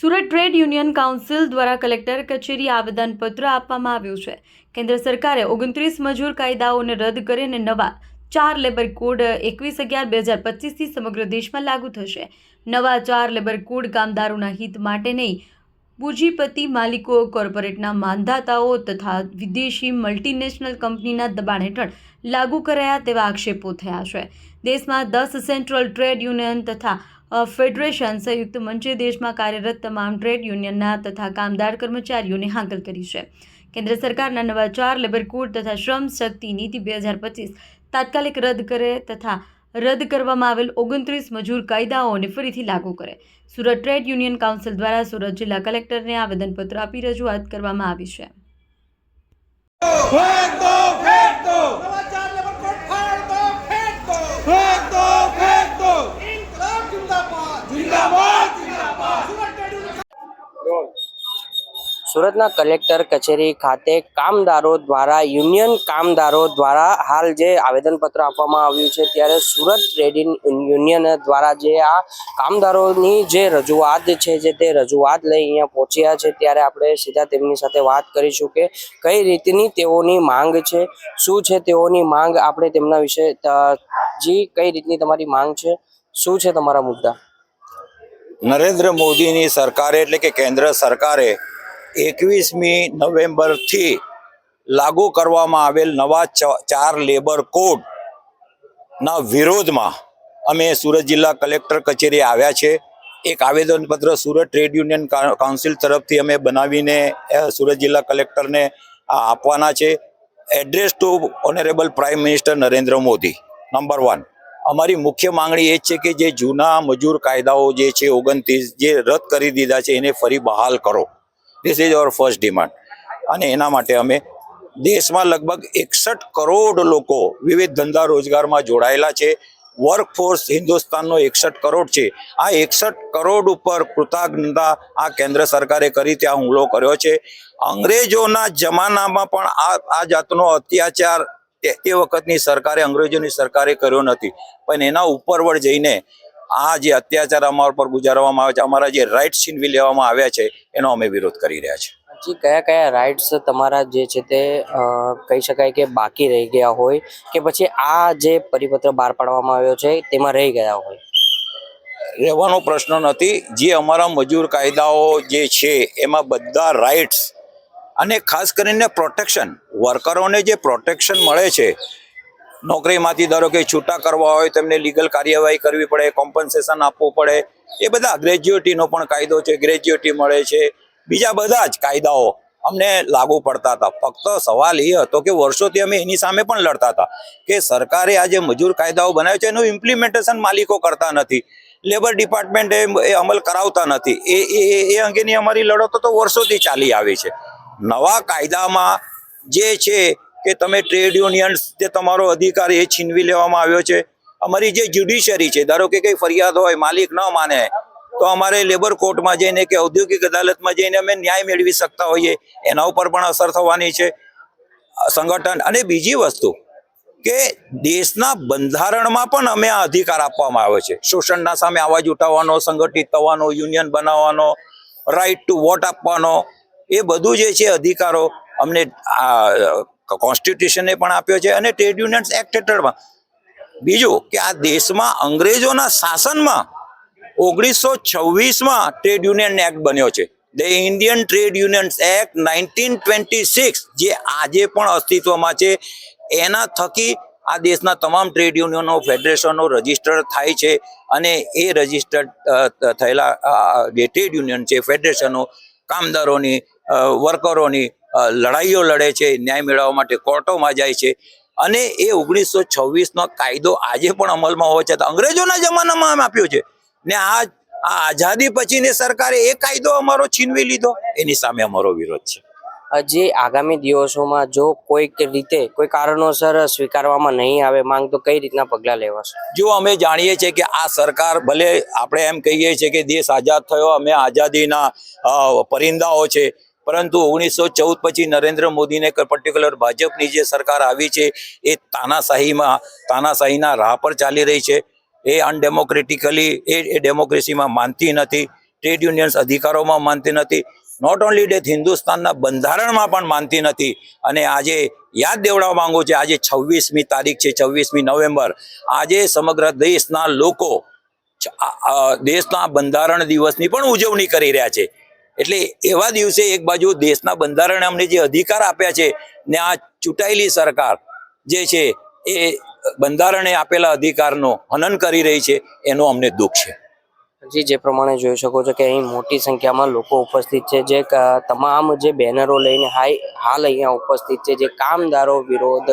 Surat trade union council દ્વારા collector કચેરી આવેદનપત્ર આપવામાં આવ્યું છે. કેન્દ્ર સરકારે ઓગણત્રીસ મજૂર કાયદાઓને રદ કરીને નવા ચાર લેબર કોડ એકવીસ અગિયાર બે હજાર પચીસથી સમગ્ર દેશમાં લાગુ થશે. નવા ચાર લેબર કોડ કામદારોના હિત માટે નહીં, પૂંજીપતિ માલિકો, કોર્પોરેટના માંધાતાઓ તથા વિદેશી મલ્ટીનેશનલ કંપનીના દબાણ હેઠળ લાગુ કરાયા તેવા આક્ષેપો થયા છે. દેશમાં દસ સેન્ટ્રલ ટ્રેડ યુનિયન તથા ફેડરેશન સંયુક્ત મંચે દેશમાં કાર્યરત તમામ ટ્રેડ યુનિયનના તથા કામદાર કર્મચારીઓને હાંકલ કરી છે. કેન્દ્ર સરકારના નવા ચાર લેબર કોડ તથા શ્રમ શક્તિ નીતિ બે હજાર પચીસ તાત્કાલિક રદ કરે તથા રદ કરવામાં આવેલ ઓગણત્રીસ મજૂર કાયદાઓને ફરીથી લાગુ કરે. સુરત ટ્રેડ યુનિયન કાઉન્સિલ દ્વારા સુરત જિલ્લા કલેક્ટરને આવેદનપત્ર આપી રજૂઆત કરવામાં આવી છે. ફેંક દો ફેંક! દો નવા ચાર લેબર કોડ ફાડ દો ફેંક દો ફેંક દો ફેંક દો ઇન્કલાબ જિંદાબાદ જિંદાબાદ જિંદાબાદ સુરત ટ્રેડ યુનિયન સુરતના કલેક્ટર કચેરી ખાતે કામદારો દ્વારા, યુનિયન કામદારો દ્વારા હાલ જે આવેદનપત્ર આપવામાં આવ્યું છે, ત્યારે સુરત ટ્રેડ યુનિયન દ્વારા જે આ કામદારોની જે રજૂઆત છે, જે તે રજૂઆત લઈ અહીંયા પહોંચ્યા છે, ત્યારે આપણે સીધા તેમની સાથે વાત કરીશું કે કઈ રીતની તેઓની માંગ છે, શું છે તેઓની માંગ, આપણે તેમના વિશે જી કઈ રીતની તમારી માંગ છે, શું છે તમારા મુદ્દા? નરેન્દ્ર મોદીની સરકારે, એટલે કે કેન્દ્ર સરકારે એકવીસમી નવેમ્બરથી લાગુ કરવામાં આવેલ નવા ચાર લેબર કોડના વિરોધમાં અમે સુરત જિલ્લા કલેક્ટર કચેરી આવ્યા છે. એક આવેદનપત્ર સુરત ટ્રેડ યુનિયન કાઉન્સિલ તરફથી અમે બનાવીને સુરત જિલ્લા કલેક્ટરને આપવાના છે. Address to honourable prime minister Narendra Modi, number one. અમારી મુખ્ય માંગણી એ છે કે જે જૂના મજૂર કાયદાઓ જે છે, ઓગણત્રીસ જે રદ કરી દીધા છે, એને ફરી બહાલ કરો. This is our first demand અને એના માટે અમે દેશમાં લગભગ એકસઠ કરોડ લોકો વિવિધ ધંધા રોજગારમાં જોડાયેલા છે. વર્કફોર્સ હિન્દુસ્તાનનો એકસઠ કરોડ છે. આ એકસઠ કરોડ ઉપર કૃતજ્ઞતા આ કેન્દ્ર સરકારે કરી ત્યાં હુમલો કર્યો છે. અંગ્રેજોના જમાનામાં પણ આ આ જાતનો અત્યાચાર તે વખતની સરકારે, અંગ્રેજોની સરકારે કર્યો નથી. પણ એના ઉપરવડ જઈને આ જે અત્યાચાર અમારા પર ગુજારવામાં આવે છે અમારા જે રાઇટ છીનવી લેવામાં આવ્યા છે એનો અમે વિરોધ કરી રહ્યા છીએ. જી કયા કયા રાઇટ્સ તમારા જે છે તે કહી શકાય કે બાકી રહી ગયા હોય કે પછી આ જે પરિપત્ર બહાર પાડવામાં આવ્યો છે તેમાં રહી ગયા હોય? રહેવાનો પ્રશ્ન નથી. જે અમારા મજૂર કાયદાઓ જે છે એમાં બધા રાઇટ્સ અને ખાસ કરીને પ્રોટેક્શન વર્કરોને જે પ્રોટેક્શન મળે છે નોકરીમાંથી ધારો કે છૂટા કરવા હોય તેમને લીગલ કાર્યવાહી કરવી પડે કોમ્પન્સેશન આપવું પડે. એ બધા ગ્રેજ્યુએટીનો પણ કાયદો છે ગ્રેજ્યુએટી મળે છે. બીજા બધા જ કાયદાઓ અમને લાગુ પડતા હતા. ફક્ત સવાલ એ હતો કે વર્ષોથી અમે એની સામે પણ લડતા હતા કે સરકારે આ જે મજૂર કાયદાઓ બનાવ્યો છે, એનું ઇમ્પ્લિમેન્ટેશન માલિકો કરતા નથી. લેબર ડિપાર્ટમેન્ટ એ અમલ કરાવતા નથી. એ એ અંગેની અમારી લડતો તો વર્ષોથી ચાલી આવી છે. નવા કાયદામાં જે છે કે તમે ટ્રેડ યુનિયન્સ જે તમારો અધિકાર એ છીનવી લેવામાં આવ્યો છે. અમારી જે જ્યુડિશરી છે, ધારો કે કંઈ ફરિયાદ હોય, માલિક ન માને, તો અમારે લેબર કોર્ટમાં જઈને કે ઔદ્યોગિક અદાલતમાં જઈને અમે ન્યાય મેળવી શકતા હોઈએ. એના ઉપર પણ અસર થવાની છે. સંગઠન અને બીજી વસ્તુ કે દેશના બંધારણમાં પણ અમે આ અધિકાર આપવામાં આવ્યો છે. શોષણના સામે અવાજ ઉઠાવવાનો, સંગઠિત થવાનો યુનિયન બનાવવાનો રાઈટ ટુ વોટ આપવાનો, એ બધું જે છે અધિકારો અમને કોન્સ્ટિટ્યુશને પણ આપ્યો છે અને ટ્રેડ યુનિયન્સ એક્ટ હેઠળમાં. બીજું કે આ દેશમાં અંગ્રેજોના શાસનમાં ઓગણીસો છવ્વીસમાં ટ્રેડ યુનિયન એક્ટ બન્યો છે. The Indian trade unions act nineteen twenty six જે આજે પણ અસ્તિત્વમાં છે, એના થકી આ દેશના તમામ ટ્રેડ યુનિયનો, ફેડરેશનો રજિસ્ટર થાય છે અને એ રજિસ્ટર થયેલા જે ટ્રેડ યુનિયન છે, ફેડરેશનો, કામદારોની વર્કરોની લડાઈઓ લડે છે ન્યાય મેળવવા માટે કોર્ટોમાં જાય છે. અને એ ઓગણીસો છવ્વીસનો કાયદો આજે પણ અમલમાં હોવા છતાં અંગ્રેજોના જમાનામાં આપ્યો છે. ને આ આ આઝાદી પછીની સરકારે એ કાયદો અમારો છીનવી લીધો. એની સામે અમારો વિરોધ છે. જે આગામી દિવસોમાં જો કોઈક રીતે કોઈ કારણોસર સ્વીકારવામાં નહીં આવે માંગ તો કઈ રીતના પગલાં લેવાશે? જો અમે જાણીએ છીએ કે આ સરકાર ભલે આપણે એમ કહીએ છીએ કે દેશ આઝાદ થયો અમે આઝાદીના પરિંદાઓ છે પરંતુ ઓગણીસો ચૌદ પછી નરેન્દ્ર મોદીને પર્ટિક્યુલર ભાજપની જે સરકાર આવી છે, એ તાનાશાહીમાં, તાનાશાહીના રાહ પર ચાલી રહી છે. એ અનડેમોક્રેટિકલી એ એ ડેમોક્રેસીમાં માનતી નથી ટ્રેડ યુનિયન્સ અધિકારોમાં માનતી નથી નોટ ઓનલી ડેથ હિન્દુસ્તાનના બંધારણમાં પણ માનતી નથી. અને આજે યાદ દેવડાવવા માંગુ છે, આજે છવ્વીસમી તારીખ છે, છવ્વીસમી નવેમ્બર. આજે સમગ્ર દેશના લોકો દેશના બંધારણ દિવસની પણ ઉજવણી કરી રહ્યા છે. એટલે એવા દિવસે એક બાજુ દેશના બંધારણે અમને જે અધિકાર આપ્યા છે ને આ ચૂંટાયેલી સરકાર જે છે એ બંધારણે આપેલા અધિકારનો હનન કરી રહી છે, એનો અમને દુઃખ છે. જી, જે પ્રમાણે જોઈ શકો છો કે અહીં મોટી સંખ્યામાં લોકો ઉપસ્થિત છે. જે તમામ જે બેનરો લઈને હાઈ, હાલ અહીંયા ઉપસ્થિત છે. જે કામદારો વિરોધ,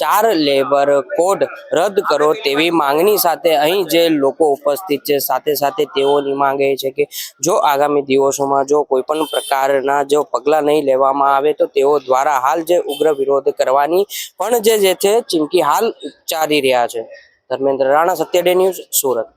ચાર લેબર કોડ રદ કરો તેવી માંગણી સાથે અહીં જે લોકો ઉપસ્થિત છે, સાથે સાથે તેઓની માંગ એ છે કે જો આગામી દિવસોમાં જો કોઈ પણ પ્રકારના જો પગલાં નહીં લેવામાં આવે તો તેઓ દ્વારા હાલ જે ઉગ્ર વિરોધ કરવાની પણ જે છે ચીમકી હાલ ઉચ્ચારી રહ્યા છે. ધર્મેન્દ્ર રાણા સત્યડે ન્યૂઝ, સુરત.